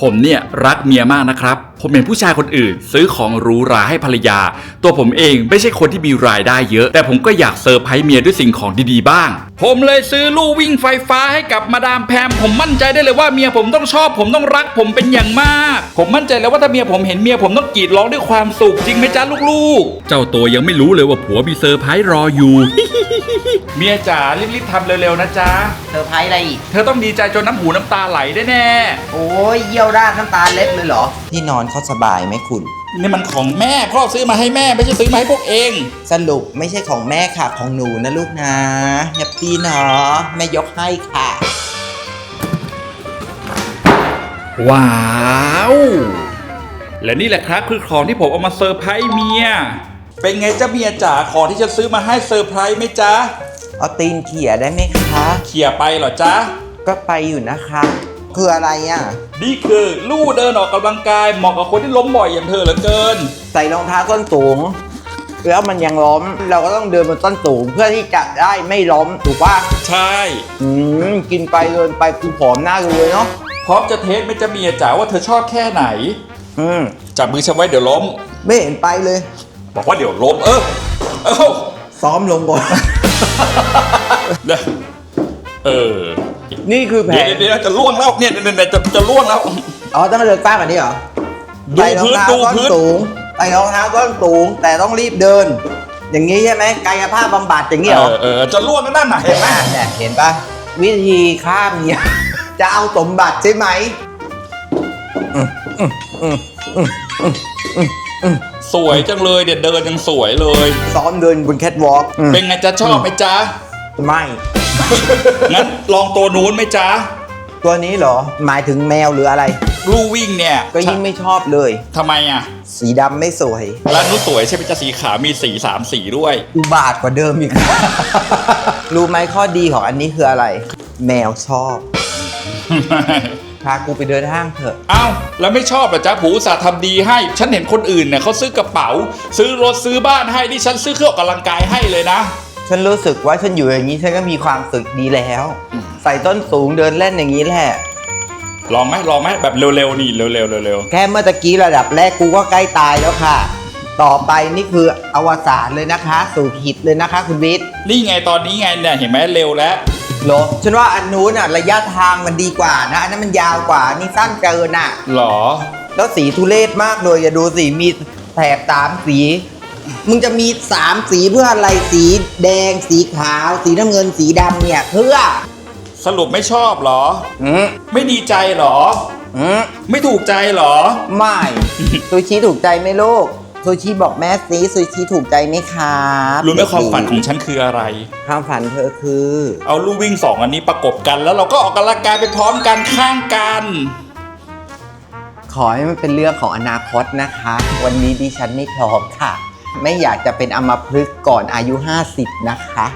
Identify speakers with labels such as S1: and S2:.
S1: ผมเนี่ยรักเมียมากนะครับ ผมเห็นผู้ชายคนอื่น ซื้อของหรูหราให้ภรรยา ตัวผมเองไม่ใช่คนที่มีรายได้เยอะ แต่ผมก็อยากเซอร์ไพรส์เมียด้วยสิ่งของดีๆบ้าง ผมเลยซื้อลู่วิ่งไฟฟ้าให้กับมาดามแพม ผมมั่นใจได้เลยว่าเมียผมต้องชอบ ผมต้องรัก ผมเป็นอย่างมาก ผมมั่นใจแล้วว่าถ้าเมียผมเห็นเมียผมต้องกรีดร้องด้วยความสุขจริงไหมจ๊ะลูกๆ เจ้าตัวยังไม่รู้เลยว่าผัวมีเซอร์ไพรส์รออยู่ เมียจ๋ารีบๆทำเร็วๆนะจ๊ะ
S2: เซอร์ไพรส์อะไรอีก
S1: เธอต้องดีใจจนน้ำหูน้ำตาไหลได้แน่
S2: โอ้ยเยี่ยวราดน้ำตาเล็ดเลยเหรอ ที่นอนเขาสบายไหมคุณ
S1: นี่มันของแม่พ่อซื้อมาให้แม่ไม่ใช่ซื้อมาให้พวกเอง
S2: สรุปไม่ใช่ของแม่ค่ะของหนูนะลูกนะแฮปปี้เนาะแม่ยกให้ค่ะ
S1: ว้าว และนี่แหละครับคือของที่ผมเอามาเซอร์ไพรส์เมีย เป็นไงจ้าเมียจ๋าของที่จะซื้อมาให้เซอร์ไพรส์ไหมจ๊ะ
S2: เอาตีนเขี่ยได้ไหมคะ
S1: เขี่ยไปเหรอจ๊ะ
S2: ก็ไปอยู่นะคะ คืออะไรอะ
S1: นี่คือลู่เดินออกกำลังกายเหมาะกับคนที่ล้มบ่อยอย่างเธอเหลือเกิน
S2: ใส่รองเท้าส้นสูง แล้วมันยังล้ม เราก็ต้องเดินบนต้นสูงเพื่อที่จะได้ไม่ล้มถูกป่ะ
S1: ใช่
S2: อืมกินไปเดินไปกูผอมหน้าดูเลยเนาะ
S1: พร้อมจะเทสไหมจ้าเมียจ๋าว่าเธอชอบแค่ไหน
S2: อืม
S1: จับมือฉันไว้เดี๋ยวล้ม
S2: ไม่เห็นไปเลย
S1: บอกว่าเดี๋ยวล้มเออเอ้า
S2: ซ้อมลงก่อน
S1: เดี๋ยวเออ
S2: นี่คือแผ
S1: เดี๋ยวนเดี๋ยวจะล่วงแล้วเนี่ยเนี่ยเนี่ยจะจะล่วงแล้ว
S2: อ๋อต้องเดินกว้างกว่านี้เหรอ
S1: ดู
S2: ใส่รอง
S1: พื้น
S2: เท้า
S1: ดู
S2: ส้น
S1: พื้น
S2: สูงใส่รองเท้าส้นสูง แต่ต้องรีบเดิน อย่างนี้ใช่ไหมกายภาพบำบัดอย่างนี้
S1: เอ
S2: เหรอ
S1: อเออจะล่วงกันนั่นน่ะเห็นไหม
S2: อะเนี่ยเห็นปะวิธีฆ่าเมียจะเอาสมบัติใช่ไหม
S1: สวยจังเลยเดี๋ยวเดินยังสวยเลย
S2: ซ้อมเดินบนแคทวอล์ก
S1: เป็นไงจะชอบไหมจ๊ะ
S2: ไม่
S1: งั้นลองตัวนู้นไหมจ๊ะ
S2: ตัวนี้เหรอ หมายถึงแมวหรืออะไร
S1: ลู่วิ่งเนี่ย
S2: ก็ยิ่งไม่ชอบเลย
S1: ทำไมอะ
S2: สีดำไม่สวย
S1: แล้วนู้นสวยใช่ไหมจ๊ะสีขาวมีสีสามสีด้วย
S2: อุบาทกว่าเดิมอีก รู้ไหมข้อดีของอันนี้คืออะไร แมวชอบ พากูไปเดินห้างเถอะ
S1: เอ้าแล้วไม่ชอบเหรอจ๊ะผูอุตสาห์ทำดีให้ ฉันเห็นคนอื่นเนี่ยเขาซื้อกระเป๋า ซื้อรถซื้อบ้านให้นี่ฉันซื้อเครื่องออกกำลังกายให้เลยนะ
S2: ฉันรู้สึกว่าฉันอยู่อย่างนี้ฉันก็มีความสุขดีแล้ว ใส่ต้นสูงเดินเล่นอย่างนี้แหละ
S1: ลองไหมลองไหมแบบเร็วๆนี่เร็วๆเร็ว
S2: แค่เมื่อตะกี้ระดับแรกกูก็ใกล้ตายแล้วค่ะ ต่อไปนี่คืออวสานเลยนะคะ สู่หิตเลยนะคะ คุณวิทย์
S1: ๆนี่ไงตอนนี้ไงเนี่ยเห็นไหมเร็วแล้ว
S2: เหรอฉันว่าอันนู้นอะระยะทางมันดีกว่านะ อันนั้นมันยาวกว่านี่สั้นเกินอะ
S1: หรอ
S2: แล้วสีทุเรศมากเลยอย่าดูสิมีแถบสามสี มึงจะมีสามสีเพื่ออะไรสีแดง สีขาว สีน้ำเงินสีดำเนี่ยเพื่อ
S1: สรุปไม่ชอบเหรอ
S2: อืม
S1: ไม่ดีใจเหรอ
S2: อืม
S1: ไม่ถูกใจเหรอ
S2: ไม่ ซูชิถูกใจไหมลูก ซูชิบอกแม่สิซูชิถูกใจไหมครับ
S1: รู้ไหมความฝันของฉันคืออะไร
S2: ความฝันเธอคือ
S1: เอาลู่วิ่งสองอันนี้ประกบกัน แล้วเราก็ออกกำลังกายไปพร้อมกันข้างกัน
S2: ขอให้มันเป็นเรื่องของอนาคตนะคะ วันนี้ดิฉันไม่พร้อมค่ะ ไม่อยากจะเป็นอมพฤกษ์ก่อนอายุ 50 นะคะ